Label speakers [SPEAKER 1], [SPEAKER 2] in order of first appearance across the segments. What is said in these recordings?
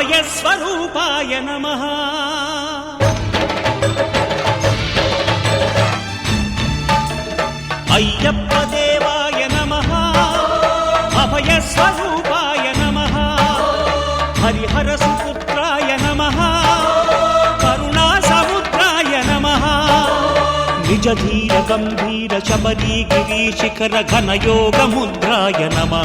[SPEAKER 1] అభయస్వరూపాయ నమ. అయ్యప్ప దేవాయ నమ. అభయస్వరూపాయ నమ. హరిహర సుపుత్రాయ నమ. కరుణా సముద్రాయ నమ. నిజ ధీర గంభీర శబరీ గిరీ శిఖర ఘన నమ.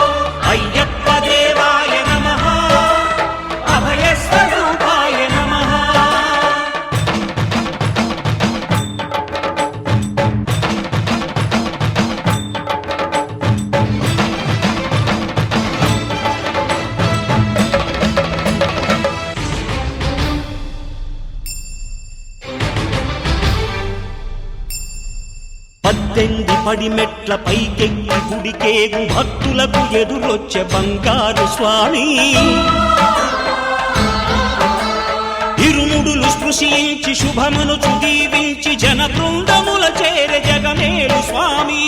[SPEAKER 1] పడి మెట్ల పైకెక్కి గుడికేగు భక్తులకు ఎదురొచ్చే బంగారు స్వామి. ఇరుముడులు స్పృశించి శుభమును చుదీవించి జన బృందముల చేర జగమేలు స్వామి.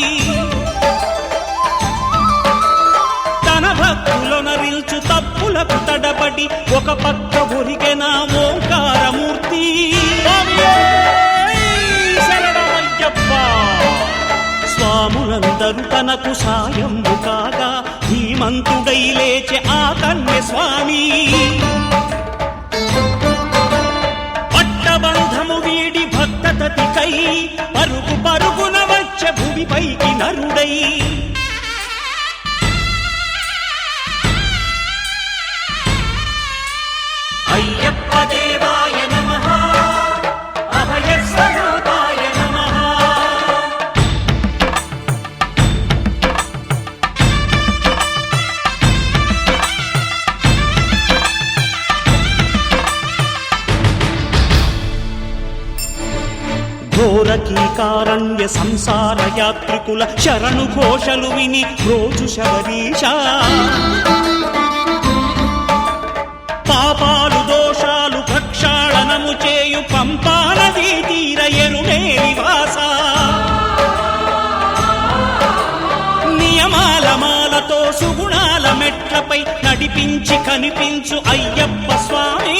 [SPEAKER 1] తన భక్తులొనరిల్చు తప్పులకు తడబడి ఒక పక్క ఒరిగెన ఓంకారమూర్తి స్వాములందరూ తనకు సాయము కాగా ధీమంతుడై లేచె ఆ కన్య స్వామి పట్టబంధము వీడి భక్త తతికై పరుగు పరుగున వచ్చే భూమిపైకి నరుడై. అయ్యప్ప దేవాయ ఘోరకీకారణ్య సంసార యాత్రికుల శరణు ఘోషలు విని రోజు శబరీష. పాపాలు దోషాలు ప్రక్షాళనము చేయు పంపాలది తీర ఎరుమే నివాస. నియమాల మాలతో సుగుణాల మెట్లపై నడిపించి కనిపించు అయ్యప్ప స్వామి.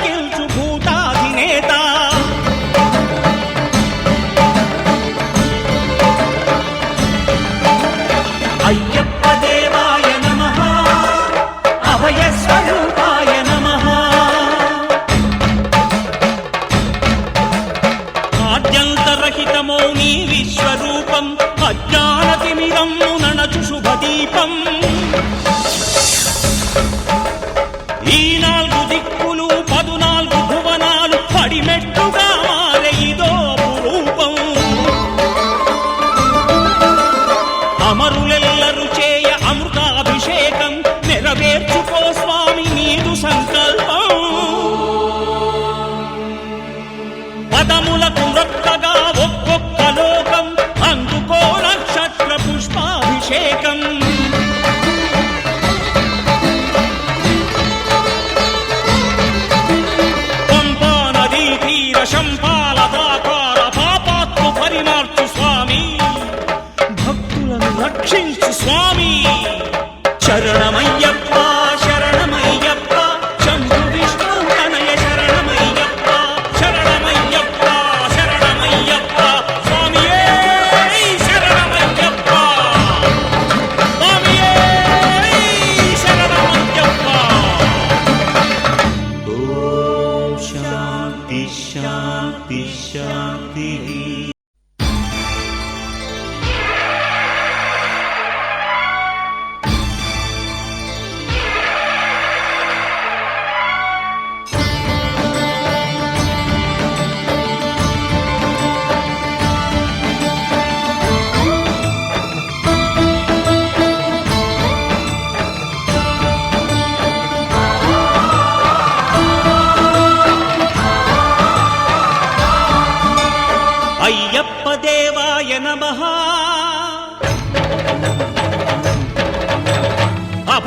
[SPEAKER 1] శుభదీపం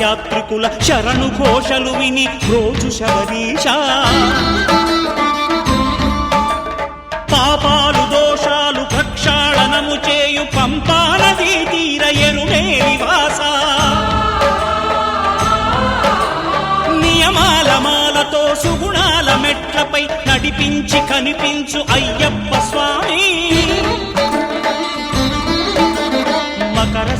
[SPEAKER 1] యాత్రికుల శరణు ఘోషలు విని రోజు శబరీష పాపాలు దోషాలు ప్రక్షాళనము చేయు పంపాలది తీర ఎరుమే నివాస. నియమాల మాలతో సుగుణాల మెట్లపై నడిపించి కనిపించు అయ్యప్ప స్వామి.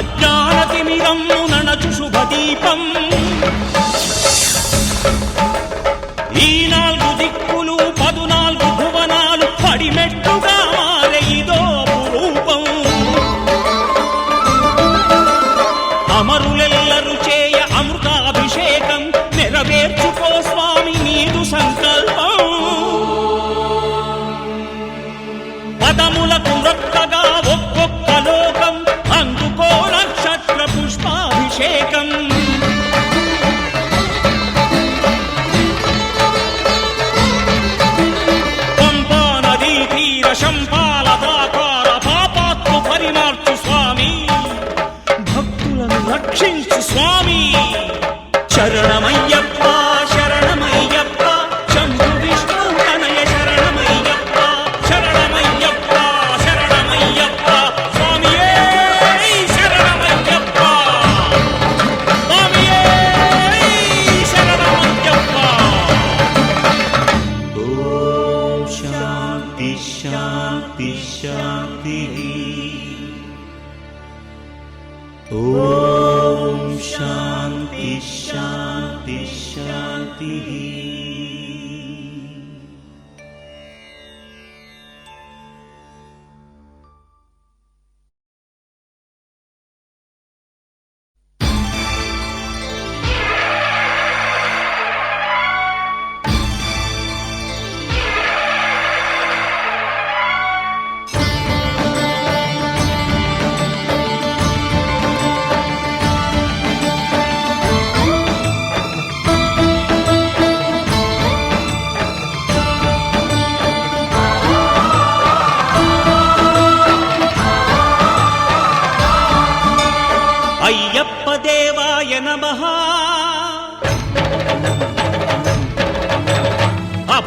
[SPEAKER 1] అజ్ఞానతిమిరం నణచు శుభదీపం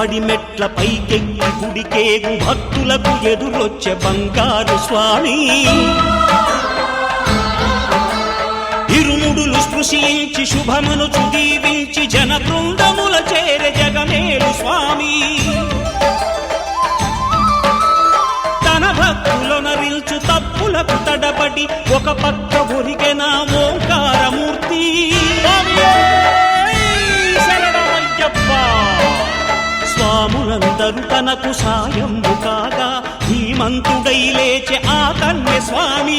[SPEAKER 1] పడి మెట్ల పైకెక్కి గుడికేగు భక్తులకు ఎదురొచ్చే బంగారు స్వామి. ఇరుముడులు స్పృశించి శుభమును చుదీవించి జన బృందముల చేరె జగమేలు స్వామి. తన భక్తులొనరిల్చు తప్పులకు తడబడి ఒక పక్క ఒరిగెన ఓంకారమూర్తి. స్వాములందరూ తనకు సాయము కాగా ధీమంతుడై లేచె ఆ కన్య స్వామి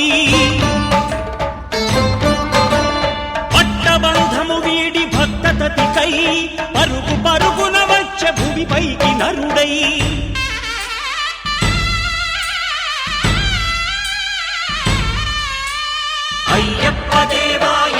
[SPEAKER 1] పట్టబంధము వీడి భక్తతతికై పరుగు పరుగున వచ్చే భూమిపైకి నరుడై. అయ్యప్ప దేవాయ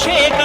[SPEAKER 1] অভিষেক